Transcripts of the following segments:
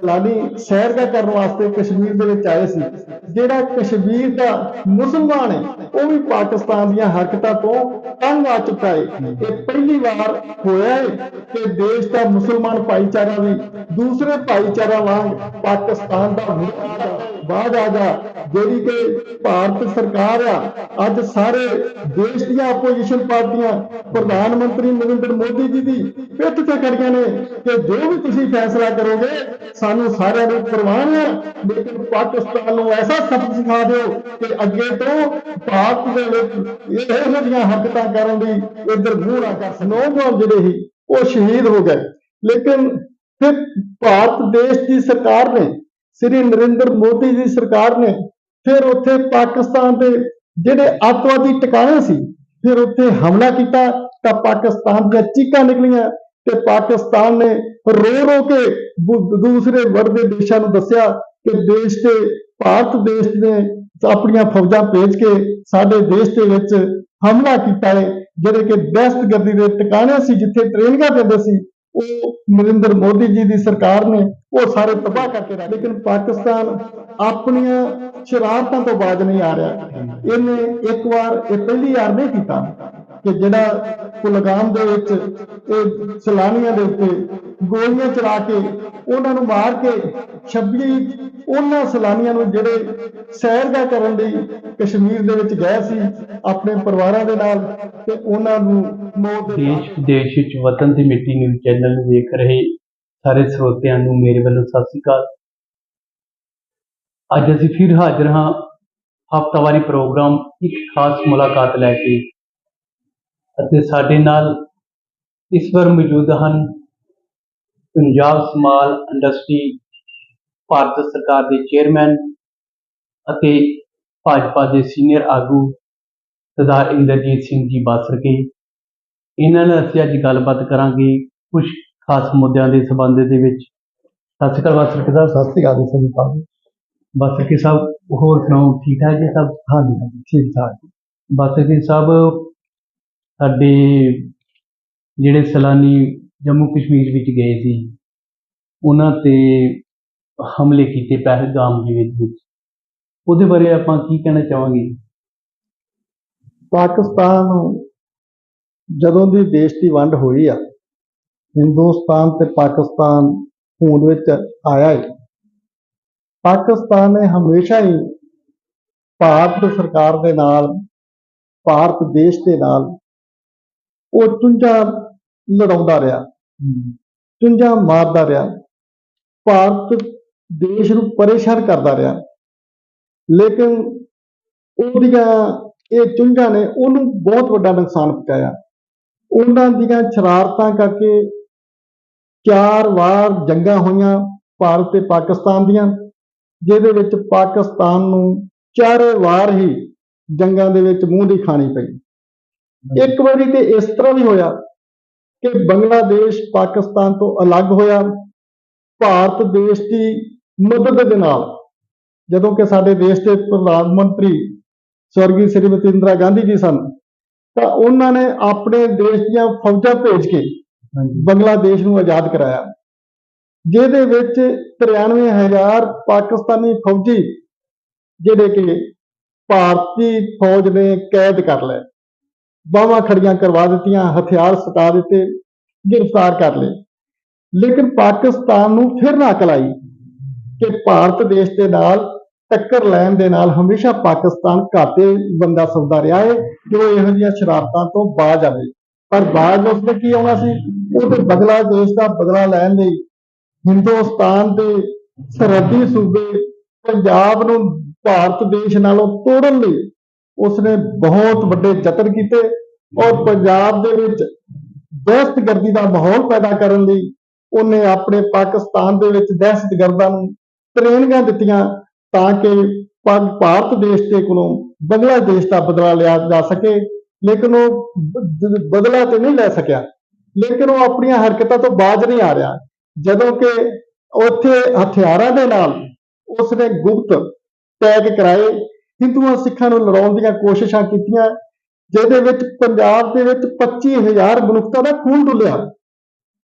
ਸੈਲਾਨੀ ਸੈਰ ਕਰਨ ਵਾਸਤੇ ਕਸ਼ਮੀਰ ਦੇ ਵਿੱਚ ਆਏ ਸੀ। ਜਿਹੜਾ ਕਸ਼ਮੀਰ ਦਾ ਮੁਸਲਮਾਨ ਹੈ, ਉਹ ਵੀ ਪਾਕਿਸਤਾਨ ਦੀਆਂ ਹਰਕਤਾਂ ਤੋਂ ਤੰਗ ਆ ਚੁੱਕਾ ਹੈ। ਇਹ ਪਹਿਲੀ ਵਾਰ ਹੋਇਆ ਹੈ ਕਿ ਦੇਸ਼ ਦਾ ਮੁਸਲਮਾਨ ਭਾਈਚਾਰਾ ਵੀ ਦੂਸਰੇ ਭਾਈਚਾਰਾ ਵਾਂਗ ਪਾਕਿਸਤਾਨ ਦਾ ਬਾਅਦ ਆ ਜਾ, ਜਿਹੜੀ ਕਿ ਭਾਰਤ ਸਰਕਾਰ ਆ, ਅੱਜ ਸਾਰੇ ਦੇਸ਼ ਦੀਆਂ ਆਪੋਜੀਸ਼ਨ ਪਾਰਟੀਆਂ, ਪ੍ਰਧਾਨ ਮੰਤਰੀ ਨਰਿੰਦਰ ਮੋਦੀ ਜੀ ਦੀ ਪਿੱਠ ਤੇ ਖੜੀਆਂ ਨੇ ਕਿ ਜੋ ਵੀ ਤੁਸੀਂ ਫੈਸਲਾ ਕਰੋਗੇ, ਸਾਨੂੰ ਸਾਰਿਆਂ ਨੂੰ ਪ੍ਰਵਾਨ ਹੈ। ਲੇਕਿਨ ਪਾਕਿਸਤਾਨ ਨੂੰ ਐਸਾ ਸਬਕ ਸਿਖਾ ਦਿਓ ਕਿ ਅੱਗੇ ਤੋਂ ਭਾਰਤ ਦੇ ਵਿੱਚ ਇਹੋ ਜਿਹੀਆਂ ਹਰਕਤਾਂ ਕਰਨ ਦੀ ਇੱਧਰ ਮੂੰਹ ਨਾ ਕਰ ਨੌਜਵਾਨ ਜਿਹੜੇ ਸੀ, ਉਹ ਸ਼ਹੀਦ ਹੋ ਗਏ। ਲੇਕਿਨ ਫਿਰ ਭਾਰਤ ਦੇਸ਼ ਦੀ ਸਰਕਾਰ ਨੇ ਸ੍ਰੀ ਨਰਿੰਦਰ ਮੋਦੀ ਦੀ ਸਰਕਾਰ ਨੇ ਫਿਰ ਉੱਥੇ ਪਾਕਿਸਤਾਨ ਦੇ ਜਿਹੜੇ ਅੱਤਵਾਦੀ ਟਿਕਾਣੇ ਸੀ, ਫਿਰ ਉੱਥੇ ਹਮਲਾ ਕੀਤਾ, ਤਾਂ ਪਾਕਿਸਤਾਨ ਦੀਆਂ ਚੀਕਾਂ ਨਿਕਲੀਆਂ ਤੇ ਪਾਕਿਸਤਾਨ ਨੇ ਰੋ ਰੋ ਕੇ ਦੂਸਰੇ ਵਰਗ ਦੇਸ਼ਾਂ ਨੂੰ ਦੱਸਿਆ ਕਿ ਦੇਸ਼ ਤੇ ਭਾਰਤ ਦੇਸ਼ ਨੇ ਆਪਣੀਆਂ ਫੌਜਾਂ ਭੇਜ ਕੇ ਸਾਡੇ ਦੇਸ਼ ਦੇ ਵਿੱਚ ਹਮਲਾ ਕੀਤਾ ਹੈ ਜਿਹੜੇ ਕਿ ਦਹਿਸ਼ਤਗਰਦੀ ਦੇ ਟਿਕਾਣੇ ਸੀ, ਜਿੱਥੇ ਟ੍ਰੇਨਿੰਗਾਂ ਦਿੰਦੇ ਸੀ ਉਹ ਨਰਿੰਦਰ ਮੋਦੀ ਜੀ ਦੀ ਸਰਕਾਰ ਨੇ ਉਹ ਸਾਰੇ ਤਬਾਹ ਕਰਕੇ ਰੱਖ ਲੇਕਿਨ ਪਾਕਿਸਤਾਨ ਆਪਣੀਆਂ ਸ਼ਰਾਰਤਾਂ ਤੋਂ ਬਾਜ ਨਹੀਂ ਆ ਰਿਹਾ। ਇਹਨੇ ਇੱਕ ਵਾਰ, ਇਹ ਪਹਿਲੀ ਵਾਰ ਨਹੀਂ ਕੀਤਾ ਕਿ ਜਿਹੜਾ ਕੁਲਗਾਮ ਦੇ ਵਿੱਚ ਇਹ ਸੈਲਾਨੀਆਂ ਦੇ ਉੱਤੇ ਗੋਲੀਆਂ ਚਲਾ ਕੇ ਉਹਨਾਂ ਨੂੰ ਮਾਰ ਕੇ 26 ਉਹਨਾਂ ਸੈਲਾਨੀਆਂ ਨੂੰ ਜਿਹੜੇ ਸੈਰਗਾ ਕਰਨ ਲਈ ਕਸ਼ਮੀਰ ਦੇ ਵਿੱਚ ਗਏ ਸੀ, ਆਪਣੇ ਪਰਿਵਾਰਾਂ ਦੇ ਨਾਲ ਤੇ ਉਹਨਾਂ ਨੂੰ ਮੌਤ ਦੇ ਦੇਸ਼ ਵਿਦੇਸ਼ ਵਿੱਚ ਵਤਨ ਦੀ ਮਿੱਟੀ ਨਿਊਜ਼ ਚੈਨਲ ਨੂੰ ਵੇਖ ਰਹੇ ਸਾਰੇ ਸਰੋਤਿਆਂ ਨੂੰ ਮੇਰੇ ਵੱਲੋਂ ਸਤਿ ਸ੍ਰੀ ਅਕਾਲ। ਅੱਜ ਅਸੀਂ ਫਿਰ ਹਾਜ਼ਰ ਹਾਂ ਹਫ਼ਤਾਵਾਰੀ ਪ੍ਰੋਗਰਾਮ ਇੱਕ ਖਾਸ ਮੁਲਾਕਾਤ ਲੈ ਕੇ ਅਤੇ ਸਾਡੇ ਨਾਲ ਇਸ ਵਾਰ ਮੌਜੂਦ ਹਨ ਪੰਜਾਬ ਸਮਾਲ ਇੰਡਸਟਰੀ ਭਾਰਤ ਸਰਕਾਰ ਦੇ ਚੇਅਰਮੈਨ ਅਤੇ ਭਾਜਪਾ ਦੇ ਸੀਨੀਅਰ ਆਗੂ ਸਰਦਾਰ ਇੰਦਰਜੀਤ ਸਿੰਘ ਜੀ ਬਾਸਰਕੇ। ਇਹਨਾਂ ਨਾਲ ਅਸੀਂ ਅੱਜ ਗੱਲਬਾਤ ਕਰਾਂਗੇ ਕੁਝ ਖਾਸ ਮੁੱਦਿਆਂ ਦੇ ਸੰਬੰਧ ਦੇ ਵਿੱਚ। ਸਤਿ ਸ਼੍ਰੀ ਅਕਾਲ ਬਾਸਰਕੇ ਸਾਹਿਬ। ਸਤਿ ਸ੍ਰੀ ਅਕਾਲ ਜੀ ਸਭੀ ਸਾਹਿਬ ਬਾਸਰਕੇ ਸਾਹਿਬ ਹੋਰ ਸੁਣਾਓ ਠੀਕ ਠਾਕ ਜੀ ਸਭ? ਹਾਂਜੀ ਹਾਂਜੀ ਠੀਕ ਠਾਕ ਬਾਸਰਕੇ ਸਾਹਿਬ ਸਾਡੇ ਜਿਹੜੇ ਸੈਲਾਨੀ ਜੰਮੂ ਕਸ਼ਮੀਰ ਵਿੱਚ ਗਏ ਸੀ ਉਹਨਾਂ ਤੇ ਹਮਲੇ ਕੀਤੇ ਪਹਿਲਗਾਮ ਦੇ ਵਿੱਚ। ਉਹਦੇ ਬਾਰੇ ਆਪਾਂ ਕੀ ਕਹਿਣਾ ਚਾਹਾਂਗੇ? ਪਾਕਿਸਤਾਨ ਜਦੋਂ ਦੀ ਦੇਸ਼ ਦੀ ਵੰਡ ਹੋਈ ਆ ਹਿੰਦੁਸਤਾਨ ਤੇ ਪਾਕਿਸਤਾਨ ਹੋਂਦ ਵਿੱਚ ਆਇਆ ਹੈ ਪਾਕਿਸਤਾਨ ਨੇ ਹਮੇਸ਼ਾ ਹੀ ਭਾਰਤ ਸਰਕਾਰ ਦੇ ਨਾਲ ਭਾਰਤ ਦੇਸ਼ ਦੇ ਨਾਲ ਉਹ ਚੁੰਝਾਂ ਲੜਾਉਂਦਾ ਰਿਹਾ। ਚੁੰਝਾਂ ਮਾਰਦਾ ਰਿਹਾ। ਭਾਰਤ ਦੇਸ਼ ਨੂੰ ਪਰੇਸ਼ਾਨ ਕਰਦਾ ਰਿਹਾ। ਲੇਕਿਨ ਉਹਦੀਆਂ ਇਹ ਚੁੰਝਾਂ ਨੇ, ਉਹਨੂੰ ਬਹੁਤ ਵੱਡਾ ਨੁਕਸਾਨ ਪਹੁੰਚਾਇਆ। ਉਹਨਾਂ ਦੀਆਂ ਸ਼ਰਾਰਤਾਂ ਕਰਕੇ ਚਾਰ ਵਾਰ ਜੰਗਾਂ ਹੋਈਆਂ ਭਾਰਤ ਤੇ ਪਾਕਿਸਤਾਨ ਦੀਆਂ, ਜਿਹਦੇ ਵਿੱਚ ਪਾਕਿਸਤਾਨ ਨੂੰ ਚਾਰੇ ਵਾਰ ਹੀ ਜੰਗਾਂ ਦੇ ਵਿੱਚ ਮੂੰਹ ਦੀ ਖਾਣੀ ਪਈ। ਇੱਕ ਵਾਰੀ ਤੇ ਇਸ ਤਰ੍ਹਾਂ ਵੀ ਹੋਇਆ ਕਿ ਬੰਗਲਾਦੇਸ਼ ਪਾਕਿਸਤਾਨ ਤੋਂ ਅਲੱਗ ਹੋਇਆ। ਭਾਰਤ ਦੇਸ਼ ਦੀ ਮਦਦ ਦੇ ਨਾਲ ਜਦੋਂ ਕਿ ਸਾਡੇ ਦੇਸ਼ ਦੇ ਪ੍ਰਧਾਨ ਮੰਤਰੀ ਸਵਰਗੀ ਸ੍ਰੀਮਤੀ ਇੰਦਰਾ ਗਾਂਧੀ ਜੀ ਸਨ ਤਾਂ ਉਹਨਾਂ ਨੇ ਆਪਣੇ ਦੇਸ਼ ਦੀਆਂ ਫੌਜਾਂ ਭੇਜ ਕੇ ਬੰਗਲਾਦੇਸ਼ ਨੂੰ ਆਜ਼ਾਦ ਕਰਾਇਆ। ਜਿਹਦੇ ਵਿੱਚ 93000 ਪਾਕਿਸਤਾਨੀ ਫੌਜੀ ਜਿਹੜੇ ਕਿ ਭਾਰਤੀ ਫੌਜ ਨੇ ਕੈਦ ਕਰ ਲਏ। ਬਾਹਾਂ ਖੜੀਆਂ ਕਰਵਾ ਦਿੱਤੀਆਂ ਹਥਿਆਰ ਸਤਾ ਦਿੱਤੇ ਗ੍ਰਿਫਤਾਰ ਕਰ ਲਏ। ਲੇਕਿਨ ਪਾਕਿਸਤਾਨ ਨੂੰ ਫਿਰ ਨਾ ਅਕਲ ਆਈ। ਕਿ ਭਾਰਤ ਦੇਸ਼ ਦੇ ਨਾਲ ਟੱਕਰ ਲੈਣ ਦੇ ਨਾਲ ਹਮੇਸ਼ਾ ਪਾਕਿਸਤਾਨ ਘਾਟੇ ਬੰਦਾ ਸੌਦਾ ਰਿਹਾ ਹੈ ਜੋ ਇਹੋ ਜਿਹੀਆਂ ਸ਼ਰਾਰਤਾਂ ਤੋਂ ਬਾਜ ਆਵੇ ਪਰ ਬਾਜ ਉਸਨੇ ਕੀ ਆਉਣਾ ਸੀ? ਉਹਦੇ ਬਦਲਾ ਦੇਸ਼ ਦਾ ਬਦਲਾ ਲੈਣ ਲਈ ਹਿੰਦੁਸਤਾਨ ਦੇ ਸਰਹੱਦੀ ਸੂਬੇ ਪੰਜਾਬ ਨੂੰ ਭਾਰਤ ਦੇਸ਼ ਨਾਲੋਂ ਤੋੜਨ ਲਈ ਉਸਨੇ ਬਹੁਤ ਵੱਡੇ ਯਤਨ ਕੀਤੇ ਔਰ ਪੰਜਾਬ ਦੇ ਵਿੱਚ ਦਹਿਸ਼ਤਗਰਦੀ ਦਾ ਮਾਹੌਲ ਪੈਦਾ ਕਰਨ ਲਈ ਉਹਨੇ ਆਪਣੇ ਪਾਕਿਸਤਾਨ ਦੇ ਵਿੱਚ ਦਹਿਸ਼ਤਗਰਦਾਂ ਨੂੰ ਟ੍ਰੇਨਿੰਗਾਂ ਦਿੱਤੀਆਂ ਤਾਂ ਕਿ ਭਾਰਤ ਦੇਸ਼ ਦੇ ਕੋਲੋਂ ਬੰਗਲਾਦੇਸ਼ ਦਾ ਬਦਲਾ ਲਿਆ ਜਾ ਸਕੇ, ਲੇਕਿਨ ਉਹ ਬਦਲਾ ਤੇ ਨਹੀਂ ਲੈ ਸਕਿਆ। ਲੇਕਿਨ ਉਹ ਆਪਣੀਆਂ ਹਰਕਤਾਂ ਤੋਂ ਬਾਜ ਨਹੀਂ ਆ ਰਿਹਾ। ਜਦੋਂ ਕਿ ਉੱਥੇ ਹਥਿਆਰਾਂ ਦੇ ਨਾਲ ਉਸਨੇ ਗੁਪਤ ਟੈਗ ਕਰਾਏ, ਹਿੰਦੂਆਂ ਸਿੱਖਾਂ ਨੂੰ ਲੜਾਉਣ ਦੀਆਂ ਕੋਸ਼ਿਸ਼ਾਂ ਕੀਤੀਆਂ, ਜਿਹਦੇ ਵਿੱਚ ਪੰਜਾਬ ਦੇ ਵਿੱਚ 25000 ਮਨੁੱਖਤਾ ਦਾ ਖੂਨ ਡੁੱਲਿਆ।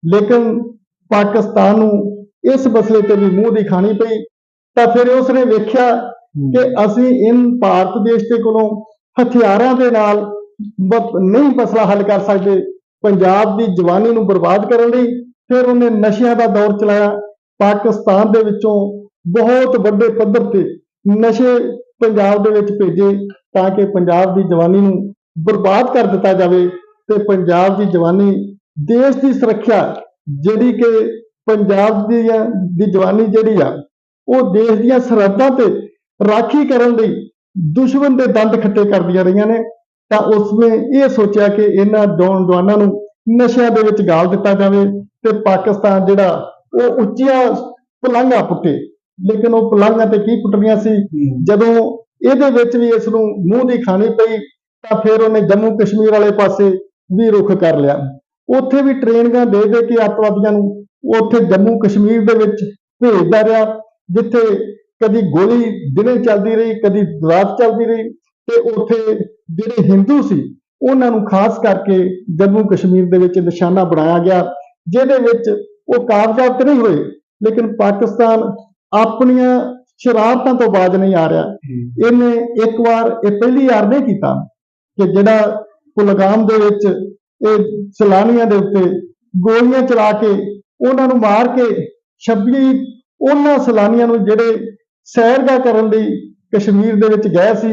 ਲੇਕਿਨ ਪਾਕਿਸਤਾਨ ਨੂੰ ਇਸ ਮਸਲੇ ਤੇ ਵੀ ਮੂੰਹ ਦੀ ਖਾਣੀ ਪਈ ਤਾਂ ਫਿਰ ਉਸਨੇ ਵੇਖਿਆ ਕਿ ਅਸੀਂ ਇਨ ਭਾਰਤ ਦੇਸ਼ ਦੇ ਕੋਲੋਂ ਹਥਿਆਰਾਂ ਦੇ ਨਾਲ ਨਹੀਂ ਮਸਲਾ ਹੱਲ ਕਰ ਸਕਦੇ। ਪੰਜਾਬ ਦੀ ਜਵਾਨੀ ਨੂੰ ਬਰਬਾਦ ਕਰਨ ਲਈ ਫਿਰ ਉਹਨੇ ਨਸ਼ਿਆਂ ਦਾ ਦੌਰ ਚਲਾਇਆ। ਪਾਕਿਸਤਾਨ ਦੇ ਵਿੱਚੋਂ ਬਹੁਤ ਵੱਡੇ ਪੱਧਰ ਤੇ ਨਸ਼ੇ ਪੰਜਾਬ ਦੇ ਵਿੱਚ ਭੇਜੇ ਤਾਂ ਕਿ ਪੰਜਾਬ ਦੀ ਜਵਾਨੀ ਨੂੰ ਬਰਬਾਦ ਕਰ ਦਿੱਤਾ ਜਾਵੇ ਤੇ ਪੰਜਾਬ ਦੀ ਜਵਾਨੀ ਦੇਸ਼ ਦੀ ਸੁਰੱਖਿਆ ਜਿਹੜੀ ਕਿ ਪੰਜਾਬ ਦੀ ਦੀ ਜਵਾਨੀ ਜਿਹੜੀ ਆ, ਉਹ ਦੇਸ਼ ਦੀਆਂ ਸਰਹੱਦਾਂ ਤੇ ਰਾਖੀ ਕਰਨ ਲਈ ਦੁਸ਼ਮਣ ਦੇ ਦੰਦ ਖੱਟੇ ਕਰਦੀਆਂ ਰਹੀਆਂ ਨੇ। ਤਾਂ ਉਸਨੇ ਇਹ ਸੋਚਿਆ ਕਿ ਇਹਨਾਂ ਜਵਾਨਾਂ ਨੂੰ ਨਸ਼ਿਆਂ ਦੇ ਵਿੱਚ ਗਾਲ ਦਿੱਤਾ ਜਾਵੇ ਤੇ ਪਾਕਿਸਤਾਨ ਜਿਹੜਾ, ਉਹ ਉੱਚੀਆਂ ਪਲਾਂਘਾਂ ਪੁੱਟੇ। ਲੇਕਿਨ ਉਹ ਪਲਾਂਘਾਂ ਤੇ ਕੀ ਪੁੱਟਣੀਆਂ ਸੀ? ਜਦੋਂ ਇਹਦੇ ਵਿੱਚ ਵੀ ਇਸ ਨੂੰ ਮੂੰਹ ਦੀ ਖਾਣੀ ਪਈ, ਤਾਂ ਫਿਰ ਉਹਨੇ ਜੰਮੂ ਕਸ਼ਮੀਰ ਵਾਲੇ ਪਾਸੇ ਵੀ ਰੁਖ ਕਰ ਲਿਆ। ਉੱਥੇ ਵੀ ਟ੍ਰੇਨਿੰਗਾਂ ਦੇ ਦੇ ਕੇ ਅੱਤਵਾਦੀਆਂ ਨੂੰ ਉੱਥੇ ਜੰਮੂ ਕਸ਼ਮੀਰ ਦੇ ਵਿੱਚ ਭੇਜਦਾ ਰਿਹਾ ਜਿੱਥੇ ਕਦੀ ਗੋਲੀ ਦਿਨੇ ਚੱਲਦੀ ਰਹੀ ਕਦੀ ਰਾਤ ਚੱਲਦੀ ਰਹੀ ਤੇ ਉੱਥੇ ਜਿਹੜੇ ਹਿੰਦੂ ਸੀ ਉਹਨਾਂ ਨੂੰ ਖਾਸ ਕਰਕੇ ਜੰਮੂ ਕਸ਼ਮੀਰ ਦੇ ਵਿੱਚ ਨਿਸ਼ਾਨਾ ਬਣਾਇਆ ਗਿਆ ਜਿਹਦੇ ਵਿੱਚ ਉਹ ਕਾਮਯਾਬ ਤੇ ਨਹੀਂ ਹੋਏ ਲੇਕਿਨ ਪਾਕਿਸਤਾਨ ਆਪਣੀਆਂ ਸ਼ਰਾਰਤਾਂ ਤੋਂ ਬਾਜ ਨਹੀਂ ਆ ਰਿਹਾ। ਇਹਨੇ ਇੱਕ ਵਾਰ ਇਹ ਪਹਿਲੀ ਵਾਰ ਨਹੀਂ ਕੀਤਾ ਕਿ ਜਿਹੜਾ ਕੁਲਗਾਮ ਦੇ ਵਿੱਚ ਇਹ ਸੈਲਾਨੀਆਂ ਦੇ ਉੱਤੇ ਗੋਲੀਆਂ ਚਲਾ ਕੇ ਉਹਨਾਂ ਨੂੰ ਮਾਰ ਕੇ 26 ਉਹਨਾਂ ਸੈਲਾਨੀਆਂ ਨੂੰ ਜਿਹੜੇ ਸੈਰਗਾ ਕਰਨ ਲਈ ਕਸ਼ਮੀਰ ਦੇ ਵਿੱਚ ਗਏ ਸੀ,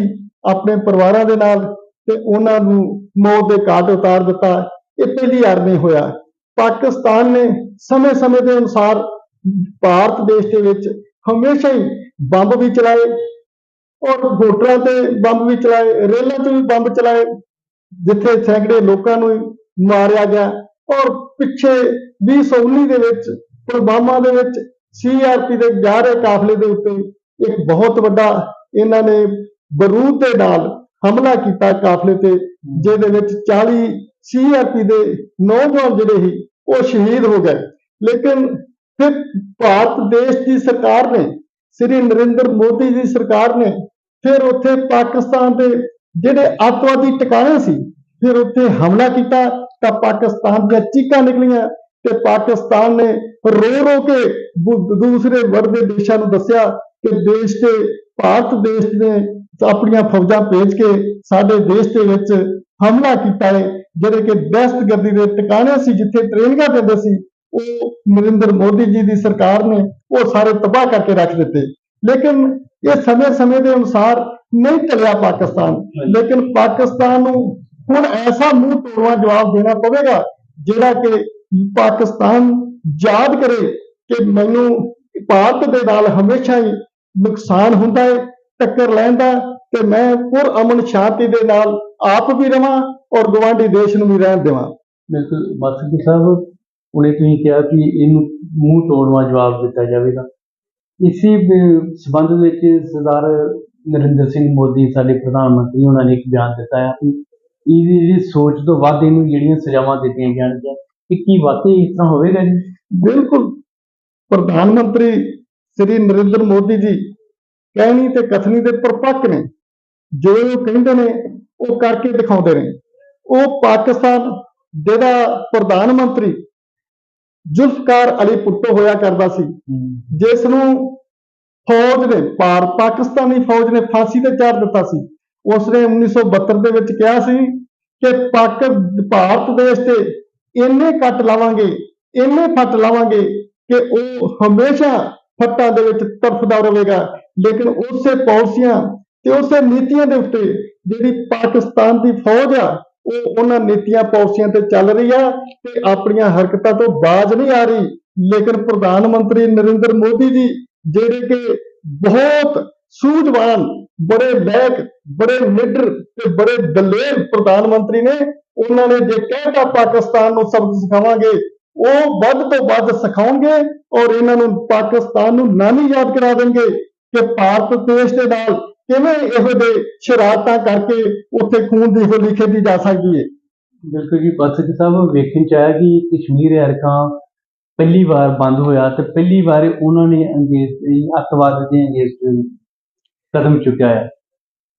ਆਪਣੇ ਪਰਿਵਾਰਾਂ ਦੇ ਨਾਲ ਤੇ ਉਹਨਾਂ ਨੂੰ ਮੌਤ ਦੇ ਘਾਟ ਉਤਾਰ ਦਿੱਤਾ। ਇਹ ਪਹਿਲੀ ਆਰਮੀ ਹੋਇਆ। ਪਾਕਿਸਤਾਨ ਨੇ ਸਮੇਂ-ਸਮੇਂ ਦੇ ਅਨੁਸਾਰ ਭਾਰਤ ਦੇਸ਼ ਦੇ ਵਿੱਚ ਹਮੇਸ਼ਾ ਹੀ ਬੰਬ ਵੀ ਚਲਾਏ ਔਰ ਹੋਟਲਾਂ ਤੇ ਬੰਬ ਵੀ ਚਲਾਏ, ਰੇਲਾਂ ਤੇ ਵੀ ਬੰਬ ਚਲਾਏ, ਜਿੱਥੇ ਸੈਂਕੜੇ ਲੋਕਾਂ ਨੂੰ ਮਾਰਿਆ ਗਿਆ। ਔਰ ਪਿੱਛੇ 2019 ਦੇ ਵਿੱਚ ਪੁਲਵਾਮਾ ਦੇ ਵਿੱਚ ਸੀਆਰਪੀ ਦੇ ਜਾ ਰਹੇ ਕਾਫਲੇ ਦੇ ਉੱਤੇ ਇੱਕ ਬਹੁਤ ਵੱਡਾ ਇਹਨਾਂ ਨੇ ਬਰੂਦ ਦੇ ਨਾਲ ਹਮਲਾ ਕੀਤਾ ਕਾਫਲੇ ਤੇ, ਜਿਹਦੇ ਵਿੱਚ 40 ਸੀਆਰਪੀ ਦੇ ਨੌਜਵਾਨ ਜਿਹੜੇ ਸੀ, ਉਹ ਸ਼ਹੀਦ ਹੋ ਗਏ। ਲੇਕਿਨ ਫਿਰ ਭਾਰਤ ਦੇਸ਼ ਦੀ ਸਰਕਾਰ ਨੇ, ਸ੍ਰੀ ਨਰਿੰਦਰ ਮੋਦੀ ਦੀ ਸਰਕਾਰ ਨੇ ਫਿਰ ਉੱਥੇ ਪਾਕਿਸਤਾਨ ਦੇ ਜਿਹੜੇ ਅੱਤਵਾਦੀ ਟਿਕਾਣੇ ਸੀ, ਫਿਰ ਉੱਥੇ ਹਮਲਾ ਕੀਤਾ। ਤਾਂ ਪਾਕਿਸਤਾਨ ਦੀਆਂ ਚੀਕਾਂ ਨਿਕਲੀਆਂ ਤੇ ਪਾਕਿਸਤਾਨ ਨੇ ਰੋ ਰੋ ਕੇ ਦੂਸਰੇ ਵਰਗ ਦੇ ਦੇਸ਼ਾਂ ਨੂੰ ਦੱਸਿਆ ਕਿ ਦੇਸ਼ ਤੇ ਭਾਰਤ ਦੇਸ਼ ਨੇ ਆਪਣੀਆਂ ਫੌਜਾਂ ਭੇਜ ਕੇ ਸਾਡੇ ਦੇਸ਼ ਦੇ ਵਿੱਚ ਹਮਲਾ ਕੀਤਾ ਹੈ। ਜਿਹੜੇ ਕਿ ਦਹਿਸ਼ਤਗਰਦੀ ਦੇ ਟਿਕਾਣੇ ਸੀ ਜਿੱਥੇ ਟ੍ਰੇਨਿੰਗਾਂ ਦਿੰਦੇ ਸੀ ਉਹ ਨਰਿੰਦਰ ਮੋਦੀ ਜੀ ਦੀ ਸਰਕਾਰ ਨੇ ਉਹ ਸਾਰੇ ਤਬਾਹ ਕਰਕੇ ਰੱਖ ਦਿੱਤੇ। ਲੇਕਿਨ ਇਹ ਸਮੇਂ-ਸਮੇਂ ਦੇ ਅਨੁਸਾਰ ਨਹੀਂ ਚੱਲਿਆ ਪਾਕਿਸਤਾਨ। ਲੇਕਿਨ ਪਾਕਿਸਤਾਨ ਨੂੰ ਹੁਣ ਐਸਾ ਮੂੰਹ ਤੋੜਵਾ ਜਵਾਬ ਦੇਣਾ ਪਵੇਗਾ, ਜਿਹੜਾ ਕਿ ਪਾਕਿਸਤਾਨ ਯਾਦ ਕਰੇ ਕਿ ਮੈਨੂੰ ਭਾਰਤ ਦੇ ਨਾਲ ਹਮੇਸ਼ਾ ਹੀ ਨੁਕਸਾਨ ਹੁੰਦਾ ਹੈ, ਟੱਕਰ ਲੈਣ ਤੇ ਮੈਂ ਪੁਰ ਅਮਨ ਸ਼ਾਂਤੀ ਦੇ ਨਾਲ ਆਪ ਵੀ ਰਵਾਂ ਔਰ ਗਵਾਂਢੀ ਦੇਸ਼ ਨੂੰ ਵੀ ਰਹਿਣ ਦੇਵਾਂ। ਬਿਲਕੁਲ ਮਾਸਟਰ ਸਾਹਿਬ ਉਹਨੇ ਤੁਸੀਂ ਕਿਹਾ ਕਿ ਇਹਨੂੰ ਮੂੰਹ ਤੋੜਵਾ ਜਵਾਬ ਦਿੱਤਾ ਜਾਵੇਗਾ। ਇਸੇ ਬ- ਸੰਬੰਧ ਵਿੱਚ ਸਰਦਾਰ ਨਰਿੰਦਰ ਸਿੰਘ ਮੋਦੀ, ਸਾਡੇ ਪ੍ਰਧਾਨ ਮੰਤਰੀ, ਉਹਨਾਂ ਨੇ ਇੱਕ ਬਿਆਨ ਦਿੱਤਾ ਹੈ ਕਿ ਇਹਦੀ ਜਿਹੜੀ ਸੋਚ ਤੋਂ ਵੱਧ ਇਹਨੂੰ ਜਿਹੜੀਆਂ ਸਜ਼ਾਵਾਂ ਦਿੱਤੀਆਂ ਜਾਣਗੀਆਂ ਕਿ ਕੀ ਵਾਕਈ ਇਸ ਤਰ੍ਹਾਂ ਹੋਵੇਗਾ ਜੀ? ਬਿਲਕੁਲ। ਪ੍ਰਧਾਨ ਮੰਤਰੀ ਸ੍ਰੀ ਨਰਿੰਦਰ ਮੋਦੀ ਜੀ ਕਹਿਣੀ ਤੇ ਕਥਨੀ ਦੇ ਪਰਪੱਕ ਨੇ। ਜੋ ਉਹ ਕਹਿੰਦੇ ਨੇ ਉਹ ਕਰਕੇ ਦਿਖਾਉਂਦੇ ਨੇ। ਉਹ ਪਾਕਿਸਤਾਨ ਜਿਹਦਾ ਪ੍ਰਧਾਨ ਮੰਤਰੀ ਜ਼ੁਲਫਕਾਰ ਅਲੀ ਭੁੱਟੋ ਹੋਇਆ ਕਰਦਾ ਸੀ ਜਿਸ ਨੂੰ ਫੌਜ ਨੇ ਪਾਰ ਪਾਕਿਸਤਾਨੀ ਫੌਜ ਨੇ ਫਾਂਸੀ ਤੇ ਚਾੜ ਦਿੱਤਾ ਸੀ। ਉਸ ਨੇ 1972 ਦੇ ਵਿੱਚ ਕਿਹਾ ਸੀ ਕਿ ਪਾਕ ਭਾਰਤ ਦੇਸ਼ ਤੇ ਇੰਨੇ ਕੱਟ ਲਾਵਾਂਗੇ, ਇੰਨੇ ਫੱਟ ਲਾਵਾਂਗੇ ਕਿ ਉਹ ਹਮੇਸ਼ਾ ਫੱਟਾਂ ਦੇ ਵਿੱਚ ਤੜਫਦਾ ਰਹੇਗਾ। ਲੇਕਿਨ ਉਸੇ ਪਾਲਿਸੀਆਂ ਤੇ ਉਸੇ ਨੀਤੀਆਂ ਦੇ ਉੱਤੇ ਜਿਹੜੀ ਪਾਕਿਸਤਾਨ ਦੀ ਫੌਜ ਆ, ਉਹ ਉਹਨਾਂ ਨੀਤੀਆਂ ਪਾਲਿਸੀਆਂ ਤੇ ਚੱਲ ਰਹੀ ਆ ਤੇ ਆਪਣੀਆਂ ਹਰਕਤਾਂ ਤੋਂ ਬਾਜ਼ ਨਹੀਂ ਆ ਰਹੀ। ਲੇਕਿਨ ਪ੍ਰਧਾਨ ਮੰਤਰੀ ਨਰਿੰਦਰ ਮੋਦੀ ਜੀ, ਜਿਹੜੇ ਕਿ ਬਹੁਤ ਸੂਝਵਾਨ, ਬੜੇ ਬੈਕ, ਬੜੇ ਲੀਡਰ ਤੇ ਬੜੇ ਦਲੇਰ ਪ੍ਰਧਾਨ ਮੰਤਰੀ ਨੇ ਉਹਨਾਂ ਨੇ ਜੇ ਕਹਿਤਾ ਪਾਕਿਸਤਾਨ ਨੂੰ ਸਬਕ ਸਿਖਾਵਾਂਗੇ, ਉਹ ਵੱਧ ਤੋਂ ਵੱਧ ਸਿਖਾਉਣਗੇ ਔਰ ਇਹਨਾਂ ਨੂੰ ਪਾਕਿਸਤਾਨ ਨੂੰ ਨਾਨੀ ਯਾਦ ਕਰਾ ਦੇਣਗੇ ਕਿ ਭਾਰਤ ਦੇਸ਼ ਦੇ ਨਾਲ ਕਿਵੇਂ ਇਹੋ ਜਿਹੇ ਸ਼ਰਾਰਤਾਂ ਕਰਕੇ ਉੱਥੇ ਖੂਨ ਦੀ ਹੋਲੀ ਖੇਡੀ ਜਾ ਸਕਦੀ ਹੈ ਬਿਲਕੁਲ ਜੀ ਬਾਦਸ਼ਾਹ ਸਾਹਿਬ ਵੇਖਣ ਚ ਆਇਆ ਕਿ ਕਸ਼ਮੀਰ ਹਰਕਾਂ ਪਹਿਲੀ ਵਾਰ ਬੰਦ ਹੋਇਆ ਤੇ ਪਹਿਲੀ ਵਾਰ ਉਹਨਾਂ ਨੇ ਅੰਗਰੇਜ਼ ਅੱਤਵਾਦ ਦੇ ਅੰਗੇਜ਼ ਕਦਮ ਚੁੱਕਿਆ ਹੈ।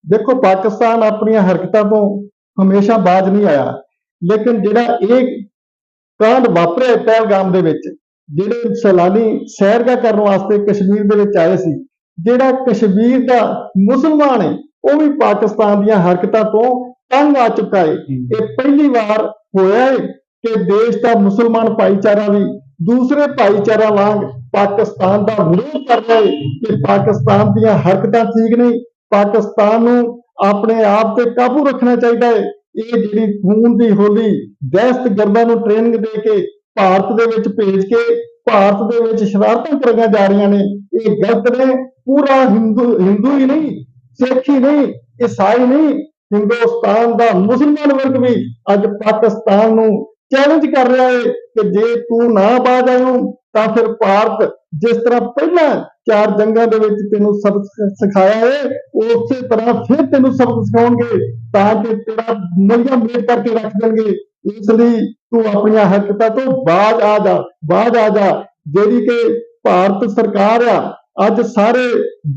ਦੇਖੋ ਪਾਕਿਸਤਾਨ ਆਪਣੀਆਂ ਹਰਕਤਾਂ ਤੋਂ ਹਮੇਸ਼ਾ ਬਾਜ਼ ਨਹੀਂ ਆਇਆ। ਲੇਕਿਨ ਜਿਹੜਾ ਇਹ ਕਾਂਡ ਵਾਪਰਿਆ ਪਹਿਲਗਾਮ ਦੇ ਵਿੱਚ ਜਿਹੜੇ ਸੈਲਾਨੀ ਸੈਰਗਾ ਕਰਨ ਵਾਸਤੇ ਕਸ਼ਮੀਰ ਦੇ ਵਿੱਚ ਆਏ ਸੀ ਜਿਹੜਾ ਕਸ਼ਮੀਰ ਦਾ ਮੁਸਲਮਾਨ ਹੈ ਉਹ ਵੀ ਪਾਕਿਸਤਾਨ ਦੀਆਂ ਹਰਕਤਾਂ ਤੋਂ ਤੰਗ ਆ ਚੁੱਕਾ ਹੈ। ਇਹ ਪਹਿਲੀ ਵਾਰ ਹੋਇਆ ਹੈ ਕਿ ਦੇਸ਼ ਦਾ ਮੁਸਲਮਾਨ ਭਾਈਚਾਰਾ ਵੀ ਦੂਸਰੇ ਭਾਈਚਾਰਾ ਵਾਂਗ ਪਾਕਿਸਤਾਨ ਦਾ ਵਿਰੋਧ ਕਰ ਰਿਹਾ ਹੈ ਕਿ ਪਾਕਿਸਤਾਨ ਦੀਆਂ ਹਰਕਤਾਂ ਠੀਕ ਨਹੀਂ, ਪਾਕਿਸਤਾਨ ਨੂੰ ਆਪਣੇ ਆਪ ਤੇ ਕਾਬੂ ਰੱਖਣਾ ਚਾਹੀਦਾ ਹੈ। ਇਹ ਜਿਹੜੀ ਖੂਨ ਦੀ ਹੋਲੀ ਦਹਿਸ਼ਤ ਦਹਿਸ਼ਤਗਰਦਾਂ ਨੂੰ ਟ੍ਰੇਨਿੰਗ ਦੇ ਕੇ ਭਾਰਤ ਦੇ ਵਿੱਚ ਭੇਜ ਕੇ ਭਾਰਤ ਦੇ ਵਿੱਚ ਸ਼ਰਾਰਤਾਂ ਕਰੀਆਂ ਜਾ ਰਹੀਆਂ ਨੇ, ਇਹ ਗਲਤ ਨੇ, ਪੂਰਾ ਹਿੰਦੂ ਹਿੰਦੂ ਹੀ ਨਹੀਂ, ਸਿੱਖ ਹੀ ਨਹੀਂ, ਈਸਾਈ ਨਹੀਂ, ਹਿੰਦੁਸਤਾਨ ਦਾ ਮੁਸਲਮਾਨ ਵਰਗ ਵੀ ਅੱਜ ਪਾਕਿਸਤਾਨ ਨੂੰ ਚੈਲੰਜ ਕਰ ਰਿਹਾ ਹੈ ਕਿ ਜੇ ਤੂੰ ਨਾ ਬਾਜ ਆਇਓ ਤਾਂ ਫਿਰ ਭਾਰਤ ਜਿਸ ਤਰ੍ਹਾਂ ਪਹਿਲਾਂ ਚਾਰ ਜੰਗਾਂ ਦੇ ਵਿੱਚ ਤੈਨੂੰ ਸਬਕ ਸਿਖਾਇਆ ਹੈ ਉਸੇ ਤਰ੍ਹਾਂ ਫਿਰ ਤੈਨੂੰ ਸਬਕ ਸਿਖਾਉਣਗੇ ਤਾਂ ਕਿ ਤੇਰਾ ਮਈਆ ਮੇਟ ਕਰਕੇ ਰੱਖ ਦੇਣਗੇ। ਇਸ ਲਈ ਤੂੰ ਆਪਣੀਆਂ ਹਰਕਤਾਂ ਤੋਂ ਬਾਜ ਆ ਜਾ, ਬਾਜ ਆ ਜਾ, ਜਿਹੜੀ ਕਿ ਭਾਰਤ ਸਰਕਾਰ ਆ, ਅੱਜ ਸਾਰੇ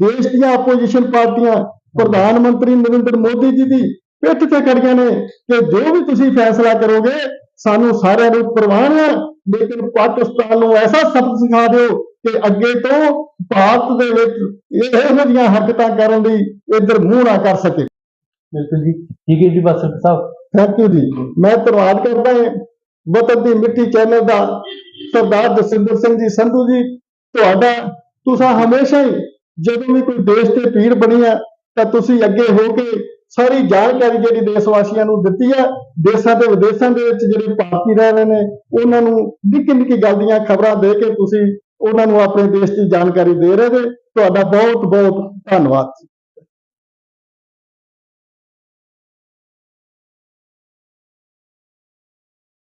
ਦੇਸ਼ ਦੀਆਂ ਆਪੋਜੀਸ਼ਨ ਪਾਰਟੀਆਂ, ਪ੍ਰਧਾਨ ਮੰਤਰੀ ਨਰਿੰਦਰ ਮੋਦੀ ਜੀ ਦੀ ਪਿੱਠ ਤੇ ਖੜੀਆਂ ਨੇ ਕਿ ਜੋ ਵੀ ਤੁਸੀਂ ਫੈਸਲਾ ਕਰੋਗੇ ਸਾਨੂੰ ਸਾਰਿਆਂ ਨੂੰ ਪ੍ਰਵਾਨ ਹੈ ਲੇਕਿਨ ਪਾਕਿਸਤਾਨ ਨੂੰ ਐਸਾ ਸਬਕ ਸਿਖਾ ਦਿਓ ਕਿ ਅੱਗੇ ਤੋਂ ਭਾਰਤ ਦੇ ਵਿੱਚ ਇਹ ਜਿਹੀਆਂ ਹਰਕਤਾਂ ਕਰਨ ਦੀ ਇੱਧਰ ਮੂੰਹ ਨਾ ਕਰ ਸਕੇ। ਬਿਲਕੁਲ ਜੀ। ਠੀਕ ਹੈ ਜੀ ਬਸ ਸਾਹਿਬ। ਥੈਂਕ ਯੂ ਜੀ। ਮੈਂ ਧੰਨਵਾਦ ਕਰਦਾ ਹਾਂ ਵਤਨ ਦੀ ਮਿੱਟੀ ਚੈਨਲ ਦਾ ਸਰਦਾਰ ਜਸਵਿੰਦਰ ਸਿੰਘ ਜੀ ਸੰਧੂ ਜੀ। ਤੁਹਾਡਾ ਤੁਸੀਂ ਹਮੇਸ਼ਾ ਹੀ ਜਦੋਂ ਵੀ ਕੋਈ ਦੇਸ਼ ਤੇ ਪੀੜ ਬਣੀ ਆ ਤਾਂ ਤੁਸੀਂ ਅੱਗੇ ਹੋ ਕੇ ਸਾਰੀ ਜਾਣਕਾਰੀ ਜਿਹੜੀ ਦੇਸ਼ ਵਾਸੀਆਂ ਨੂੰ ਦਿੱਤੀ ਹੈ, ਦੇਸ਼ਾਂ ਤੇ ਵਿਦੇਸ਼ਾਂ ਦੇ ਵਿੱਚ ਜਿਹੜੇ ਭਾਰਤੀ ਰਹਿ ਰਹੇ ਨੇ, ਉਹਨਾਂ ਨੂੰ ਨਿੱਕੀ ਨਿੱਕੀ ਗੱਲ ਦੀਆਂ ਖਬਰਾਂ ਦੇ ਕੇ ਤੁਸੀਂ ਉਹਨਾਂ ਨੂੰ ਆਪਣੇ ਦੇਸ਼ ਦੀ ਜਾਣਕਾਰੀ ਦੇ ਰਹੇ ਜੇ ਤੁਹਾਡਾ ਬਹੁਤ ਬਹੁਤ ਧੰਨਵਾਦ।